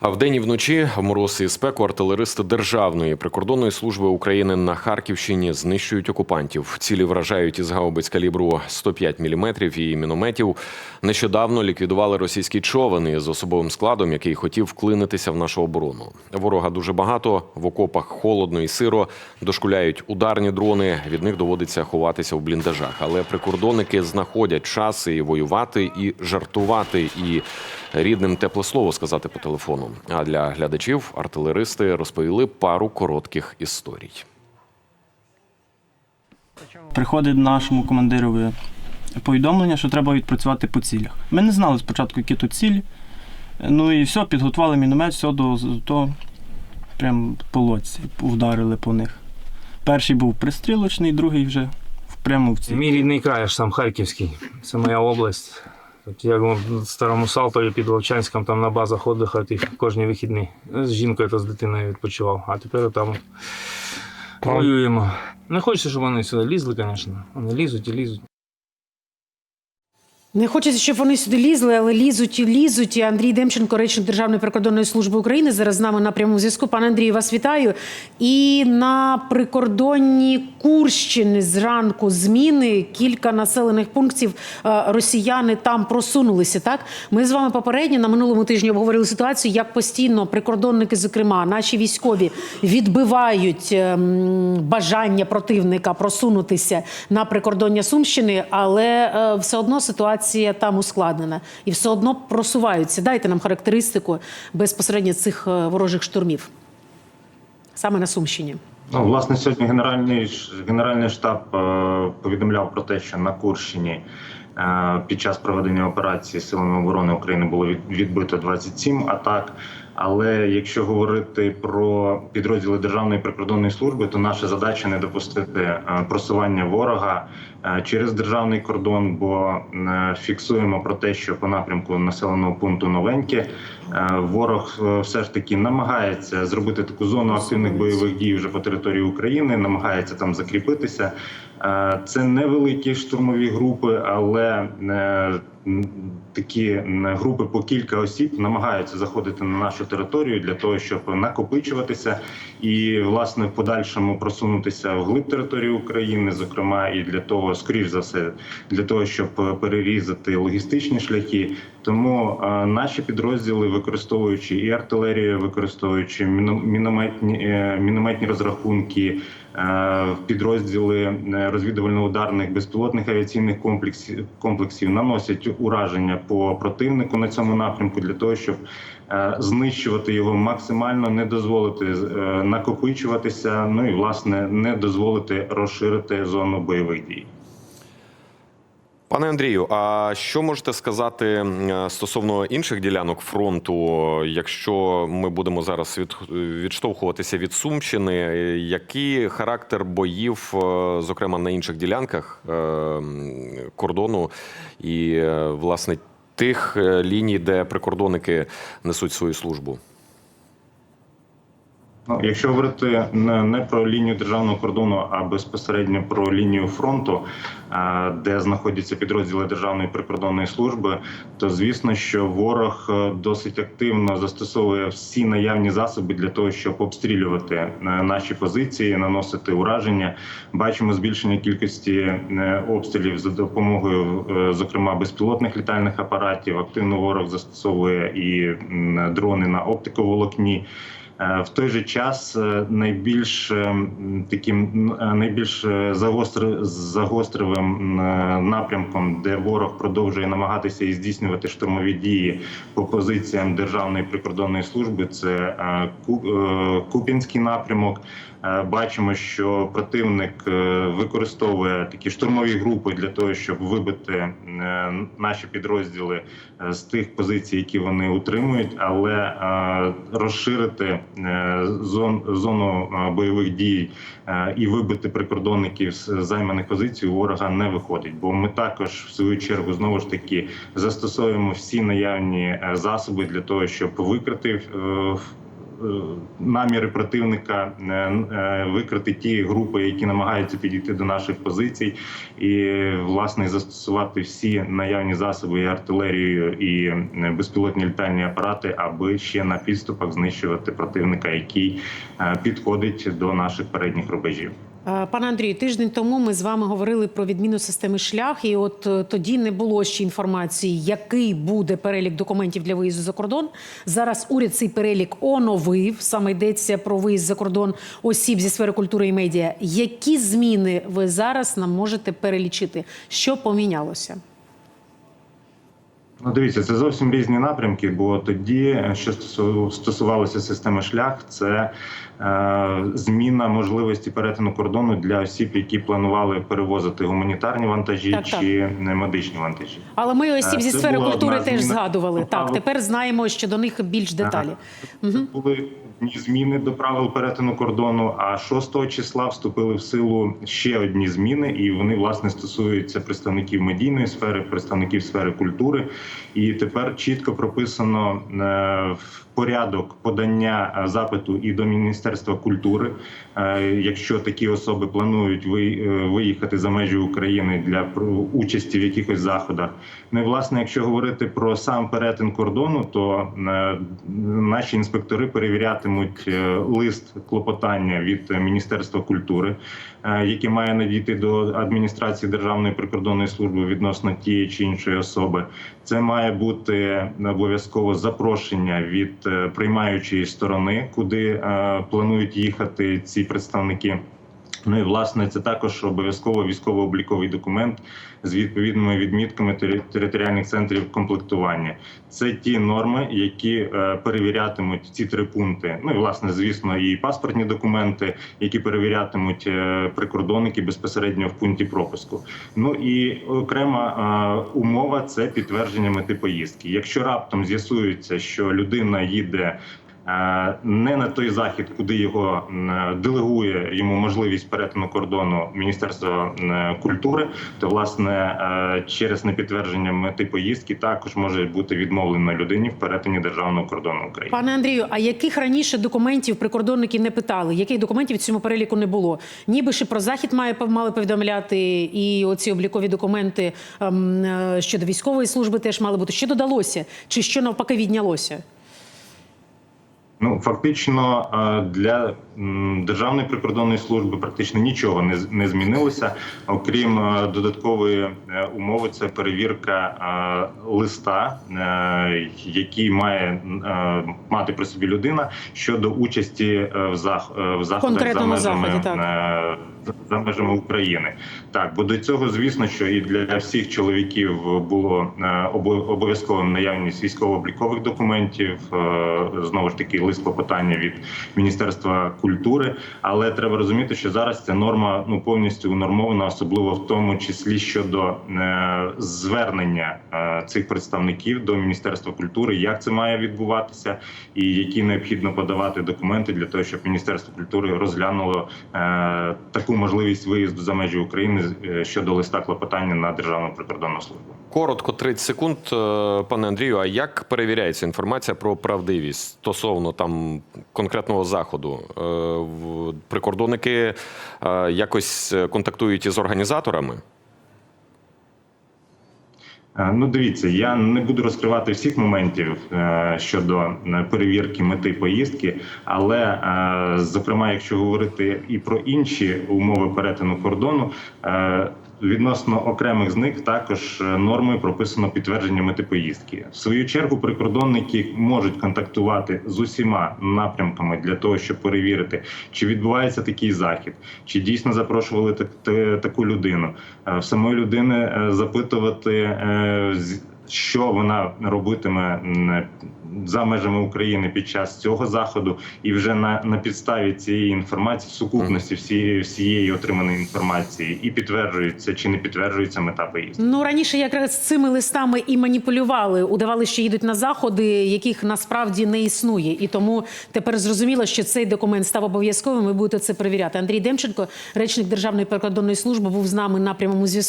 А вдень і вночі в мороз і спеку артилеристи Державної прикордонної служби України на Харківщині знищують окупантів. Цілі вражають із гаубиць калібру 105 мм і мінометів. Нещодавно ліквідували російський човен із особовим складом, який хотів вклинитися в нашу оборону. Ворога дуже багато. В окопах холодно і сиро. Дошкуляють ударні дрони. Від них доводиться ховатися в бліндажах. Але прикордонники знаходять час і воювати, і жартувати, і рідним тепле слово сказати по телефону. А для глядачів артилеристи розповіли пару коротких історій. Приходить нашому командирові повідомлення, що треба відпрацювати по цілях. Ми не знали спочатку, які тут цілі. Ну і все, підготували міномет, все до то прям по лодці, вдарили по них. Перший був пристрілочний, другий вже прямо в Це ціль. мій рідний край, аж сам Харківський. Це моя область. От я в старому Салтові під Вовчанськом там на базах віддихав і кожні вихідні. З жінкою та з дитиною відпочивав. А тепер там воюємо. Не хочеться, щоб вони сюди лізли, звісно. Вони лізуть і лізуть. Не хочеться, щоб вони сюди лізли, але лізуть і лізуть. І Андрій Демченко, речник Державної прикордонної служби України, зараз з нами на прямому зв'язку. Пане Андрію, вас вітаю. І на прикордонні Курщини зранку зміни кілька населених пунктів е, росіяни там просунулися. Так ми з вами попередньо на минулому тижні обговорили ситуацію, як постійно прикордонники, зокрема, наші військові відбивають ем, бажання противника просунутися на прикордоння Сумщини, але е, все одно ситуація там ускладнена і все одно просуваються. Дайте нам характеристику безпосередньо цих е, ворожих штурмів саме на Сумщині. Ну, власне, сьогодні генеральний генеральний штаб е, повідомляв про те, що на Курщині е, під час проведення операції силами оборони України було від- відбито 27 атак. Але якщо говорити про підрозділи Державної прикордонної служби, то наша задача не допустити е, просування ворога е, через державний кордон, бо е, фіксуємо про те, що по напрямку населеного пункту новеньке ворог все ж таки намагається зробити таку зону активних бойових дій вже по території України, намагається там закріпитися. Це невеликі штурмові групи, але такі групи по кілька осіб намагаються заходити на нашу територію для того, щоб накопичуватися і власне в подальшому просунутися в глиб території України, зокрема, і для того, скоріш за все, для того, щоб е, перерізати логістичні шляхи. Тому е, наші підрозділи, використовуючи і артилерію, використовуючи міно- мінометні, е, мінометні розрахунки, підрозділи розвідувально-ударних безпілотних авіаційних комплексів, комплексів наносять ураження по противнику на цьому напрямку для того, щоб е, знищувати його максимально, не дозволити е, накопичуватися. Ну і власне не дозволити розширити зону бойових дій. Пане Андрію, а що можете сказати стосовно інших ділянок фронту, якщо ми будемо зараз від, відштовхуватися від Сумщини, який характер боїв, е, зокрема на інших ділянках е, кордону і е, власне тих ліній, де прикордонники несуть свою службу? Ну, якщо говорити не, не про лінію державного кордону, а безпосередньо про лінію фронту, а, де знаходяться підрозділи Державної прикордонної служби, то звісно, що ворог е, досить активно застосовує всі наявні засоби для того, щоб обстрілювати е, наші позиції, наносити ураження. Бачимо збільшення кількості е, обстрілів за допомогою, е, зокрема, безпілотних літальних апаратів. Активно ворог застосовує і дрони на оптиковолокні. Е, В той же час е, найбільш е, таким найбільш загостри- загостривим напрямком, де ворог продовжує намагатися і здійснювати штурмові дії по позиціям Державної прикордонної служби, це Ку- Куп'янський напрямок. Бачимо, що противник використовує такі штурмові групи для того, щоб вибити наші підрозділи з тих позицій, які вони утримують, але розширити зон, зону е, бойових дій е, і вибити прикордонників з займаних позицій у ворога не виходить. Бо ми також в свою чергу знову ж таки застосовуємо всі наявні е, засоби для того, щоб викрити е, наміри противника е, е, викрити ті групи, які намагаються підійти до наших позицій, і власне застосувати всі наявні засоби і артилерію і е, безпілотні літальні апарати, аби ще на підступах знищувати противника, який е, підходить до наших передніх рубежів. Е, Пане Андрію, тиждень тому ми з вами говорили про відміну системи шлях, і от е, тоді не було ще інформації, який буде перелік документів для виїзду за кордон. Зараз уряд цей перелік оновив. Саме йдеться про виїзд за кордон осіб зі сфери культури і медіа. Які зміни ви зараз нам можете перелічити? Що помінялося? Ну, дивіться, це зовсім різні напрямки. Бо тоді, що стосу- стосувалося системи шлях, це е, зміна можливості перетину кордону для осіб, які планували перевозити гуманітарні вантажі Так, так. чи не медичні вантажі. Але ми осіб Е, зі це сфери культури теж зміна. згадували. Так, Правил. тепер знаємо щодо них більш деталі. Це були одні зміни до правил перетину кордону. А 6 числа вступили в силу ще одні зміни, і вони власне стосуються представників медійної сфери, представників сфери культури. І тепер чітко прописано е, в порядок подання е, запиту і до Міністерства культури, е, якщо такі особи планують е, виїхати за межі України для участі в якихось заходах. Ну і власне, якщо говорити про сам перетин кордону, то наші інспектори перевірятимуть лист клопотання від Міністерства культури, який має надійти до адміністрації Державної прикордонної служби відносно тієї чи іншої особи. Це має бути обов'язково запрошення від приймаючої сторони, куди е, планують їхати ці представники. Ну і власне це також обов'язково військово-обліковий документ з відповідними відмітками тери- територіальних центрів комплектування. Це ті норми, які е, перевірятимуть ці три пункти. Ну і власне, звісно, і паспортні документи, які перевірятимуть е, прикордонники безпосередньо в пункті пропуску. Ну і окрема е, умова це підтвердження мети поїздки. Якщо раптом з'ясується, що людина їде не на той захід, куди його м, делегує йому можливість перетину кордону Міністерства культури, то власне е, через непідтвердження мети поїздки також може бути відмовлено людині в перетині державного кордону України. Пане Андрію, а яких раніше документів прикордонники не питали? Яких документів в цьому переліку не було? Ніби ще про захід має мали повідомляти, і оці облікові документи ем, е, щодо військової служби теж мали бути. Що додалося? Чи що навпаки віднялося? Ну фактично е, для державної прикордонної служби практично нічого не не змінилося, окрім е, додаткової е, умови. Це перевірка листа, який має мати при собі людина щодо участі в зах в заходах за межами заході, так. за межами України. Так, бо до цього, звісно, що і для всіх чоловіків було обо- обов'язковим наявність військово-облікових документів. Знову ж таки, лист клопотання від Міністерства культури. Але треба розуміти, що зараз ця норма ну повністю унормована, особливо в тому числі щодо е, звернення е, цих представників до Міністерства культури, як це має відбуватися, і які необхідно подавати документи для того, щоб Міністерство культури розглянуло е, таку можливість виїзду за межі України е, щодо листа клопотання на державну прикордонну службу. Коротко, 30 секунд, Е, пане Андрію. А як перевіряється інформація про правдивість стосовно там конкретного заходу? Е, Прикордонники е, якось контактують із організаторами? Ну, дивіться, я не буду розкривати всіх моментів щодо перевірки мети поїздки, але зокрема, якщо говорити і про інші умови перетину кордону. Відносно окремих з них також е, нормою прописано підтвердження мети поїздки. В свою чергу прикордонники можуть контактувати з усіма напрямками для того, щоб перевірити, чи відбувається такий захід, чи дійсно запрошували так, та- таку людину. Е, В самої людини е, запитувати, що вона робитиме за межами України під час цього заходу, і вже на, на підставі цієї інформації, сукупності всієї всієї отриманої інформації, і підтверджується чи не підтверджується мета поїздки. Ну раніше якраз цими листами і маніпулювали, удавали, що їдуть на заходи, яких насправді не існує. І тому тепер зрозуміло, що цей документ став обов'язковим. Ви будете це перевіряти. Андрій Демченко, речник Державної прикордонної служби, був з нами на прямому зв'язку.